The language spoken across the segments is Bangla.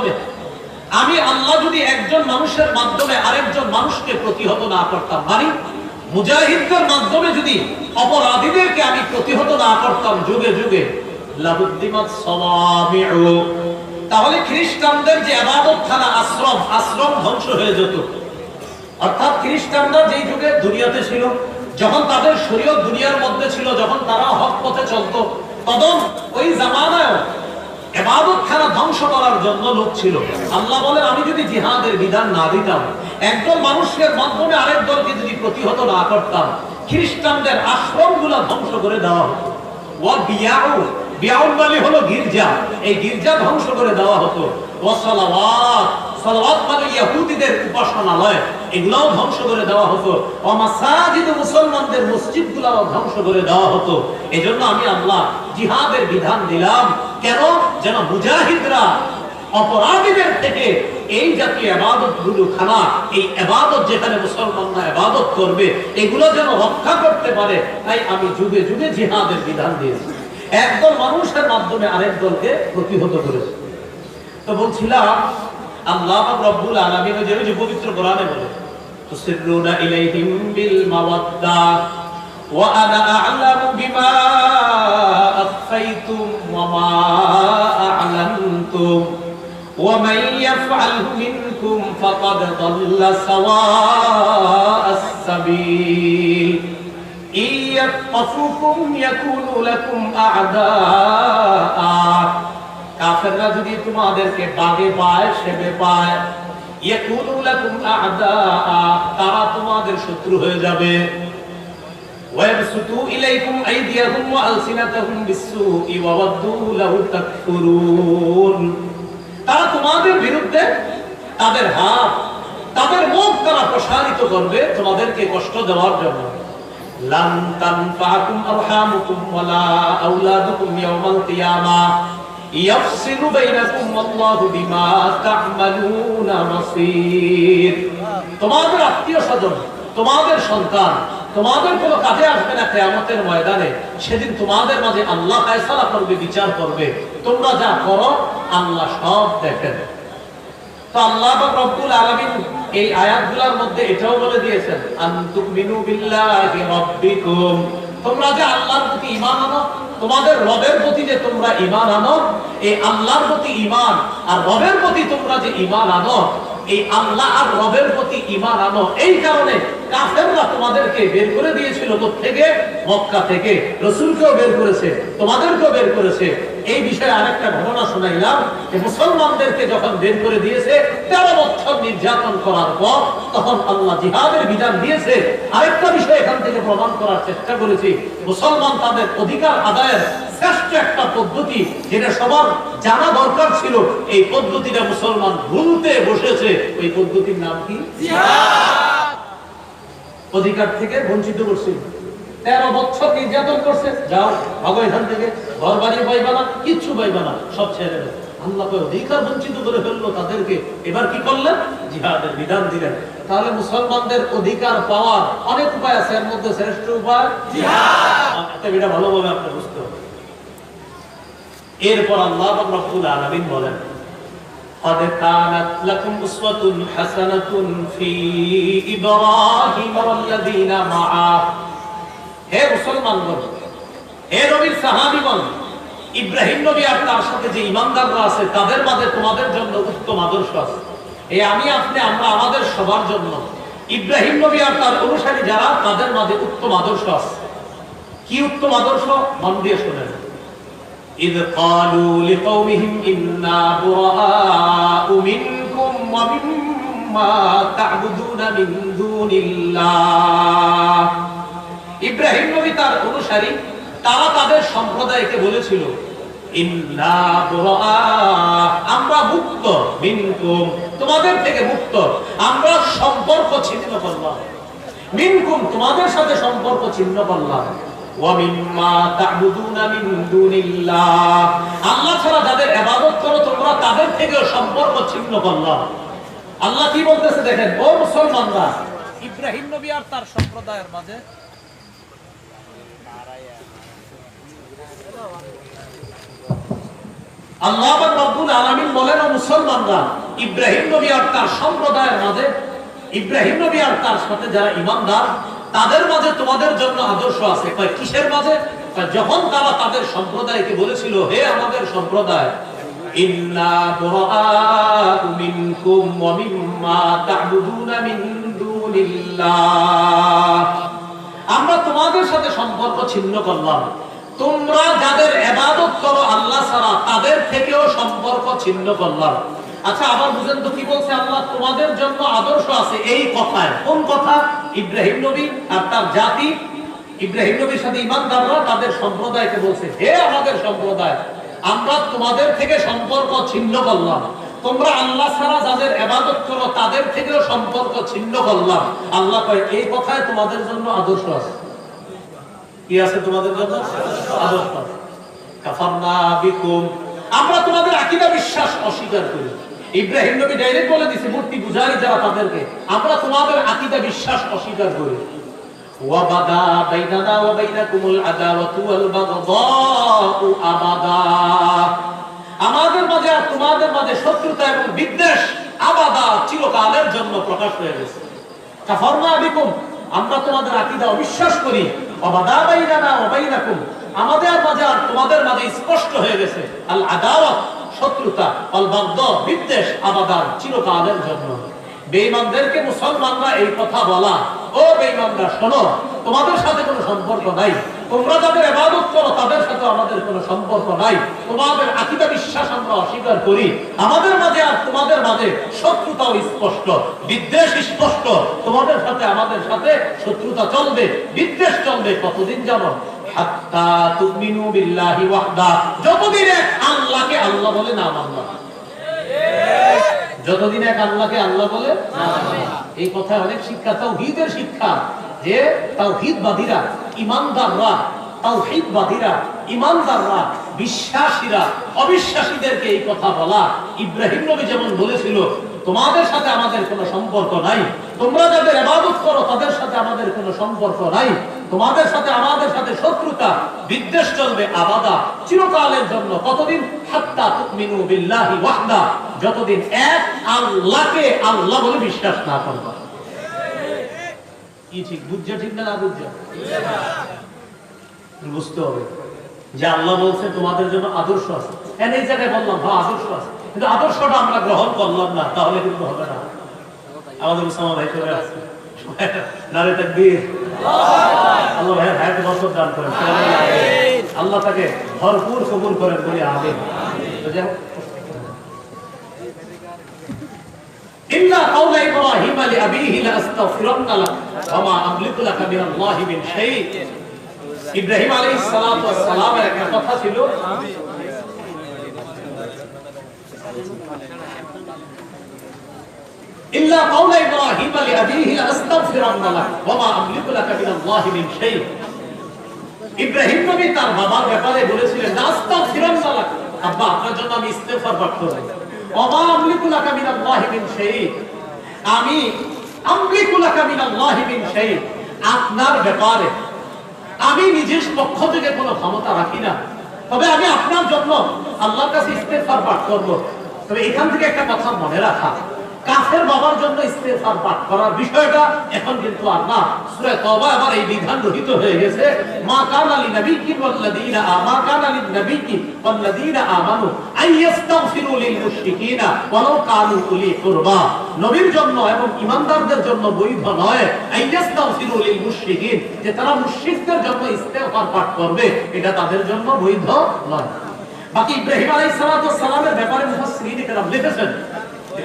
মাধ্যমে আমি আল্লাহ যদি একজন মানুষের মাধ্যমে আরেকজন মানুষকে প্রতিহত না করতাম মানে মুজাহিদদের মাধ্যমে যদি অপরাধীদেরকে আমি প্রতিহত না করতাম, যুগে যুগে তাহলে খ্রিস্টানদের যে আবাদতখানা আশ্রম আশ্রম ধ্বংস হয়ে যেত। অর্থাৎ খ্রিস্টানরা যেই যুগে দুনিয়াতে ছিল, যখন তাদের শরীয়ত দুনিয়ার মধ্যে ছিল, যখন তারা হক পথে চলত, তখন ওই জামানায় এবাদতখানা ধ্বংস করার জন্য লোক ছিল। আল্লাহ বলেন, আমি যদি জিহাদের বিধান না দিতাম, একদল মানুষের মাধ্যমে আরেক দলকে যদি প্রতিহত না করতাম, খ্রিস্টানদের আশ্রমগুলো ধ্বংস করে দেওয়া হতো। মানে হলো গির্জা। এই গির্জা ধ্বংস করে দেওয়া হতো। মানে উপাসনালয়। ধ্বংস করে দেওয়া হতো। এজন্য আমি আল্লাহ জিহাদের বিধান দিলাম। কেন? যেন মুজাহিদরা অপরাধীদের থেকে এই জাতীয় আবাদতগুলো খানা এই আবাদত যেখানে মুসলমানরা আবাদত করবে, এগুলো যেন রক্ষা করতে পারে, তাই আমি যুগে যুগে জিহাদের বিধান দিয়েছি। একদল মানুষের মাধ্যমে আরেক দলকে প্রতিহত করেছে। তো বলছিলাম, আল্লাহ রব্বুল আলামিন যে ওই যে পবিত্র কোরআনে বলে, তুসিরুনা ইলাইহিম বিল মাওয়াদ্দা ওয়া আনা আ'লামু বিমা আখফাইতুম ওয়া মা আ'লানতুম ومن يفعله منكم فقد ضل سواء السبيل إن يثقفوكم يكونوا لكم أعداء কাফেররা যদি তোমাদেরকে বাগে পায় সেবে পায় ইয়াকুনু লাকুম আ'দা তারা তোমাদের শত্রু হয়ে যাবে ويبسطوا إليكم أيديهم وألسنتهم بالسوء وودوا لو تكفرون তারা তোমাদের বিরুদ্ধে তাদের হাত তাদের মুখ তারা প্রসারিত করবে তোমাদেরকে কষ্ট দেওয়ার জন্য লান তানফাকুম আরহামুকুম ওয়ালা আওলাদুকুম ইয়াওমাল কিয়ামা ইয়াফসিলু বাইনাকুম আল্লাহু বিমা তা'মালুনা বাসীর তোমাদের আত্মীয় স্বজন তোমাদের সন্তান তোমাদের কোনো কাজে আসবে না কেয়ামতের ময়দানে। সেদিন তোমাদের মাঝে আল্লাহ ফায়সালা করবে, বিচার করবে। তোমরা যা করো, আল্লাহ সব দেখেন। তো আল্লাহ বা রব্বুল আলামিন এই আয়াতগুলোর মধ্যে এটাও বলে দিয়েছেন আনতুমিনু বিল্লাহি রাব্বিকুম। তোমরা যে আল্লাহর প্রতি ইমান আনো, তোমাদের রবের প্রতি যে তোমরা ইমান আনো, এই আল্লাহর প্রতি ইমান আর রবের প্রতি তোমরা যে ইমান আনো, এই আল্লাহ আর রবের প্রতি ইমান আনো, এই কারণে কাফেররা তোমাদেরকে বের করে দিয়েছিল থেকে মক্কা থেকে। রসুলকেও বের করেছে, তোমাদেরকেও বের করেছে। এই বিষয়ে আরেকটা ঘটনা শোনাইলাম যে মুসলমানদেরকে যখন বের করে দিয়েছে তেরো বছর নির্যাতন করার পর তখন আল্লাহ জিহাদের বিধান দিয়েছে। আরেকটা বিষয় এখান থেকে প্রমাণ করার চেষ্টা করেছি। মুসলমান তাদের অধিকার আদায়ের শ্রেষ্ঠ একটা পদ্ধতি যেটা সবার জানা দরকার ছিল এই পদ্ধতিটা মুসলমান ভুলতে বসেছে। ওই পদ্ধতির নাম কি? অধিকার থেকে বঞ্চিত করছিল তেরো বছর নির্যাতন করছে যাও ভাগো এখান থেকে ঘর বাড়ি পাইবা না কিচ্ছু পাইবা না সব ছেড়ে দেবে আল্লাহকে অধিকার বঞ্চিত করে ফেললো তাদেরকে এবার কি করলেন জিহাদের বিধান দিলেন তাহলে মুসলমানদের অধিকার পাওয়ার অনেক উপায় আছে এর মধ্যে শ্রেষ্ঠ উপায় জিহাদ এটা ভালোভাবে আপনি বুঝতে হবে এরপর আল্লাহ রব্বুল আলামিন বলেন قد كانت لكم أسوة حسنة في إبراهيم والذين معه হে মুসলমানগণ হে নবীর সাহাবীগণ ইব্রাহিম নবী আর তার সাথে যে ইমানদাররা আছে তাদের মাঝে তোমাদের জন্য উত্তম আদর্শ আছে এই আমি আপনি আমরা আমাদের সবার জন্য ইব্রাহিম নবী আর তার অনুসারী যারা তাদের মাঝে উত্তম আদর্শ আছে কি উত্তম আদর্শ মন দিয়ে শোনেন إذ قالوا لقومهم إنا براء منكم ومما تعبدون من دون الله ইব্রাহিম নবী তার অনুসারী, তারা তাদের সম্প্রদায়কে বলেছিল আমরা মুক্ত, মিনকুম, তোমাদের থেকে মুক্ত, আমরা সম্পর্ক ছিন্ন করলাম। মিনকুম, তোমাদের সাথে সম্পর্ক ছিন্ন করলাম। আল্লাহ সম্পর্ক ছিন্ন করলাম। আল্লাহ কি বলতেছে দেখেন, ও মুসলমানরা, ইব্রাহিম নবী আর তার সম্প্রদায়ের মাঝে আল্লাহ রব্বুল বলেন মুসলমানরা, ইব্রাহিম নবী আর তার সম্প্রদায়ের মাঝে, ইব্রাহিম নবী আর তার সাথে যারা ঈমানদার, তাদের মাঝে তোমাদের জন্য আদর্শ আছে। কিসের মাঝে? যখন তারা তাদের সম্প্রদায়কে বলেছিল, হে আমাদের সম্প্রদায় আমরা তোমাদের সাথে সম্পর্ক ছিন্ন করলাম। তোমরা যাদের এবাদত করো আল্লাহ ছাড়া, তাদের থেকেও সম্পর্ক ছিন্ন করলাম আচ্ছা আবার বুঝেন তো কি বলছে আল্লাহ? তোমাদের জন্য আদর্শ আছে এই কথায়। কোন কথা? ইব্রাহিম নবী আর তার জাতি। ইব্রাহিম নবীর সাথে ইমানদাররা তাদের সম্প্রদায়কে বলছে, হে আমাদের সম্প্রদায়, আমরা তোমাদের থেকে সম্পর্ক ছিন্ন করলাম। তোমরা আল্লাহ ছাড়া যাদের এবাদত করো, তাদের থেকেও সম্পর্ক ছিন্ন করলাম। আল্লাহ কয়, এই কথায় তোমাদের জন্য আদর্শ আছে। কি আছে তোমাদের জন্য। কাফারনা বিকুম। আমরা তোমাদের আকীদা বিশ্বাস অস্বীকার করি। ইব্রাহিম নবী ডাইরেক্ট বলে দিছে, মূর্তি যারা তাদেরকে, আমরা তোমাদের আকীদা বিশ্বাস অস্বীকার করি। আমাদের মাঝে আর তোমাদের মাঝে শত্রুতা এবং বিদ্বেষ আবাদা চিরকালের জন্য প্রকাশ হয়ে গেছে। আমরা তোমাদের আকিদা অবিশ্বাস করি। আমাদের মাঝে আর তোমাদের মাঝে স্পষ্ট হয়ে গেছে। আল আদাওয়াত, শত্রুতা আল বাগদা, বিদ্বেষ আবাদার চিরকালের জন্য। বেঈমানদেরকে মুসলমানরা এই কথা বলা। ও বেঈমানরা, শোনো, তোমাদের সাথে কোনো সম্পর্ক নাই। তোমরা যাদের ইবাদত করো, তাদের সাথে আমাদের কোনো সম্পর্ক নাই। তোমাদের আকীদা বিশ্বাস আমরা অস্বীকার করি। আমাদের মাঝে আর তোমাদের মাঝে শত্রুতাও স্পষ্ট, বিদ্বেষ স্পষ্ট। তোমাদের সাথে, আমাদের সাথে শত্রুতা চলবে, বিদ্বেষ চলবে কতদিন জানো হাত্তা তুমিনু বিল্লাহি ওয়াহদা। যতদিন এক আল্লাহকে আল্লাহ বলে না মানবা যতদিন এক আল্লাহকে আল্লাহ বলে এই কথায় অনেক শিক্ষা, তাওহীদের শিক্ষা। যে তাওহীদবাদীরা, ঈমানদাররা তাওহীদবাদীরা, ঈমানদাররা, বিশ্বাসীরা, অবিশ্বাসীদেরকে এই কথা বলা ইব্রাহিম নবী যেমন বলেছিল, তোমাদের সাথে আমাদের কোনো সম্পর্ক নাই। তোমরা যাদের ইবাদত করো, তাদের সাথে আমাদের কোনো সম্পর্ক নাই। তোমাদের সাথে আমাদের সাথে শত্রুতা, বিদ্বেষ চলবে, আবাদা। চিরকালের জন্য কতদিন? হাত্তা তুমিনু বিল্লাহি ওয়াহদা। যতদিন এক আল্লাহকে আল্লাহ বলে বিশ্বাস না করবা। কি ঠিক? বুঝছে ঠিক না না বুঝছে? বুঝতে হবে। যে আল্লাহ বলছে, তোমাদের জন্য আদর্শ আছে। হ্যাঁ এই জায়গায় বললাম হ্যাঁ আদর্শ আছে। কিন্তু আদর্শটা আমরা গ্রহণ করলাম না, তাহলে কিন্তু হবে না। আমাদের উসামা ভাই চলে আসছে। নারে তাকবীর। আল্লাহ ভাইয়ের হায়াতে বরকত দান করেন। আল্লাহ তাকে ভরপুর কবুল করেন, বলি আমিন। তো ইব্রাহিম আলি আবিহি লাস্তাগফিরুকা লা ওয়া মা আমলিকু লাকা মিনাল্লাহি মিন শাই। ইব্রাহিম আলাইহিস সালাতু ওয়াস সালামের একটা কথা ছিল। ইল্লা কাউলা ইব্রাহিম আলি আবিহি লাস্তাগফিরুকা লা ওয়া মা আমলিকু লাকা মিনাল্লাহি মিন শাই। ইব্রাহিম নবী তার বাবার ব্যাপারে বলেছিলেন আস্তাগফিরুকা লা আব্বা, আপনার জন্য আমি ইস্তেগফার পাঠ করি ওয়া মা আমলিকু লাকা মিনাল্লাহি মিন শাই। আমি আপনার ব্যাপারে আমি নিজের পক্ষ থেকে কোনো ক্ষমতা রাখি না। তবে আমি আপনার জন্য আল্লাহর কাছে ইস্তেফার পাঠ করব। তবে এখান থেকে একটা কথা মনে রাখা। কাফের বাবার জন্য ইস্তেগফার পাঠ করার বিষয়টা এখন কিন্তু আর না। সূরা তওবা আবার এই বিধান রহিত হয়ে গেছে। মা কানা লি নাবিয়্যিন ওয়াল্লাযীনা আমা কানা লিন নাবিয়্যি ওয়াল্লাযীনা আমানু আইয়াস্তাগফিরু লিল মুশরিকিনা ওয়ালাউ কানু উলি কুরবা। নবীর জন্য এবং ঈমানদারদের জন্য বৈধ নয় আইয়াস্তাগফিরু লিল মুশরিকিন, যে তারা মুশরিকদের জন্য ইস্তেগফার পাঠ করবে, এটা তাদের জন্য বৈধ নয়। বাকি ইব্রাহিম আলাইহিস সালামের ব্যাপারে মুফাসসিরিন কেরাম লিখেছেন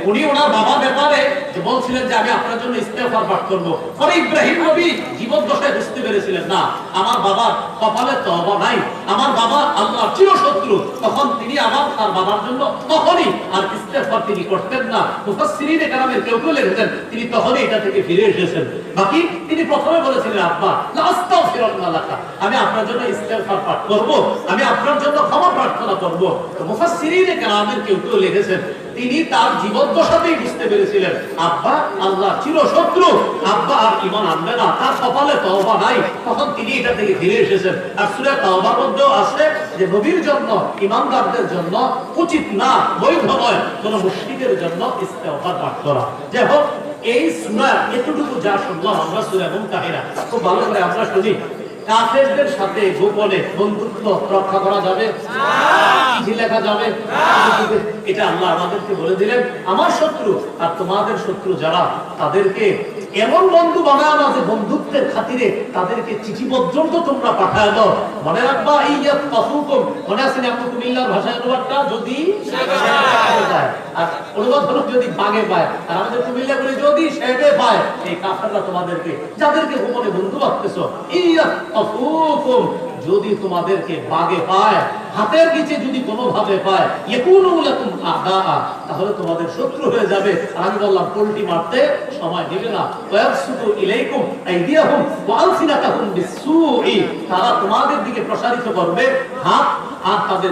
উনি ওনার বাবার ব্যাপারে যে বলছিলেন যে আমি আপনার জন্য ইস্তেগফার পাঠ করব। পরে ইব্রাহিম নবী জীবন দশায় বুঝতে পেরেছিলেন, না, আমার বাবার কপালে তওবা নাই। আমার বাবা আল্লাহর চির শত্রু তখন তিনি আমার, তার বাবার জন্য তখনই আর ইস্তেগফার তিনি করতেন না। মুফাসসিরিন কেরামের কেউ কেউ লিখেছেন, তিনি তখনই এটা থেকে ফিরে এসেছেন। বাকি তিনি প্রথমে বলেছিলেন, আব্বা লা আস্তাগফিরুল্লাহ লাকা আমি আপনার জন্য ইস্তেগফার পাঠ করব। আমি আপনার জন্য ক্ষমা প্রার্থনা করব। তো মুফাসসিরিনে কেরামের কেউ কেউ লিখেছেন তিনি তার জীবদ্দশাতেই বুঝতে পেরেছিলেন, আব্বা আল্লাহ চির শত্রু, আব্বা আর ইমান আনবে না, তার কপালে তওবা নাই। তখন তিনি এটা থেকে ফিরে এসেছেন। আর সূরা তওবার মধ্যেও আছে যে, নবীর জন্য, ইমানদারদের জন্য উচিত না বৈধ নয় কোন মুশরিকের জন্য ইস্তেগফার পাঠ করা। যাই হোক, এই সূরা এতটুকু যা শুনলাম আমরা, সূরা মুনতাহিরা, খুব ভালো করে আমরা শুনি। কাফেরদের সাথে গোপনে বন্ধুত্ব রক্ষা করা যাবে। লেখা যাবে। এটা আল্লাহ আমাদেরকে বলে দিলেন, আমার শত্রু আর তোমাদের শত্রু যারা, তাদেরকে এমন বন্ধু বানায় না যে বন্ধুত্বের খাতিরে তাদেরকে চিঠি পর্যন্ত তোমরা পাঠায় দাও। মনে রাখবা এই যে কফুকুম মনে আছে না আপনি কুমিল্লার ভাষায় অনুবাদটা যদি আর অনুবাদ হলো যদি পায়, আর আমাদের কুমিল্লা করে যদি শেডে পায়, এই কাফেররা তোমাদেরকে, যাদেরকে গোপনে বন্ধু ভাবতেছো ইয়া কফুকুম যদি তোমাদেরকে বাগে পায় হাতের নিচে যদি কোনো ভাবে পায় তাহলে তোমাদের শত্রু হয়ে যাবে। আর আমি বললাম পোল্টি মারতে সময় নেবে না। তারা তোমাদের দিকে প্রসারিত করবে। হাত আর তাদের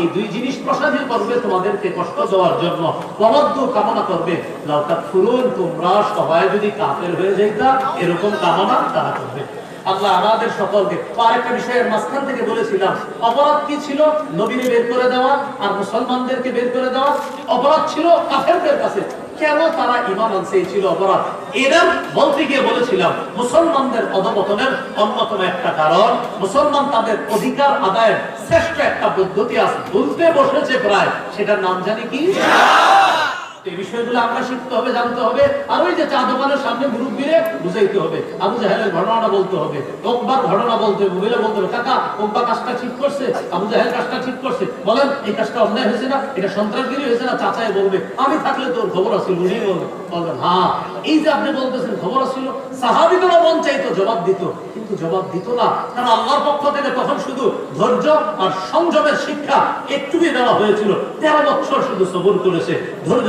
এই দুই জিনিস প্রসারিত করবে তোমাদেরকে কষ্ট দেওয়ার জন্য। প্রবদ্ধ কামনা করবে, লাউ তাকফুরুন, তোমরা সবাই যদি কাফের হয়ে যাইতা, এরকম কামনা তারা করবে। আল্লাহ আমাদের সকলকে আর একটা বিষয়ের মাঝখান থেকে বলেছিলাম, অপরাধ কি ছিল? নবীরে বের করে দেওয়া আর মুসলমানদেরকে বের করে দেওয়া। অপরাধ ছিল কাফেরদের কাছে। মুসলমানদের একটা কারণ, মুসলমান তাদের অধিকার আদায়ের শ্রেষ্ঠ একটা পদ্ধতি আছে। প্রায়। সেটার নাম জানি কি? এই বিষয়গুলো আমরা শিখতে হবে, জানতে হবে। আর ওই যে চা দোকানের সামনে মুরব্বীরে বুঝাইতে হবে। আবু জাহেলের ঘটনাটা বলতে হবে। ঘটনা বলতে হবে বলতে হবে, কাকা কাজটা ঠিক করছে? আবু জাহেল কাজটা ঠিক করছে? বলেন, এই কাজটা অন্যায় হয়েছে না? এটা সন্ত্রাসগিরি হয়েছে না? চাচাই বলবে, আমি থাকলে তোর খবর আছে উনি বলবেন হ্যাঁ এই যে আপনি বলতেছেন খবর মন চাইতো জবাব দিত। কিন্তু জবাব দিত না। কারণ আল্লাহর পক্ষ থেকে তখন শুধু ধৈর্য আর সংযমের শিক্ষা একটুকুই দেওয়া হয়েছিল। তেরো বছর শুধু সবর করেছে। ধৈর্য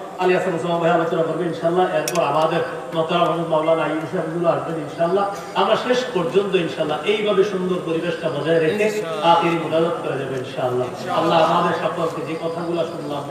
আলী হাসান ওসামা ভাই আলোচনা করবে ইনশাল্লাহ। এরপর আমাদের মতরা মোহাম্মদ মাওলানা সাহেবগুলো আসবেন ইনশাল্লাহ। আমরা শেষ পর্যন্ত ইনশাল্লাহ এইভাবে সুন্দর পরিবেশটা বজায় রেখে আখেরি মুনাজাত করে যাবে ইনশাল্লাহ। আল্লাহ আমাদের সকলকে যে কথাগুলো শুনলাম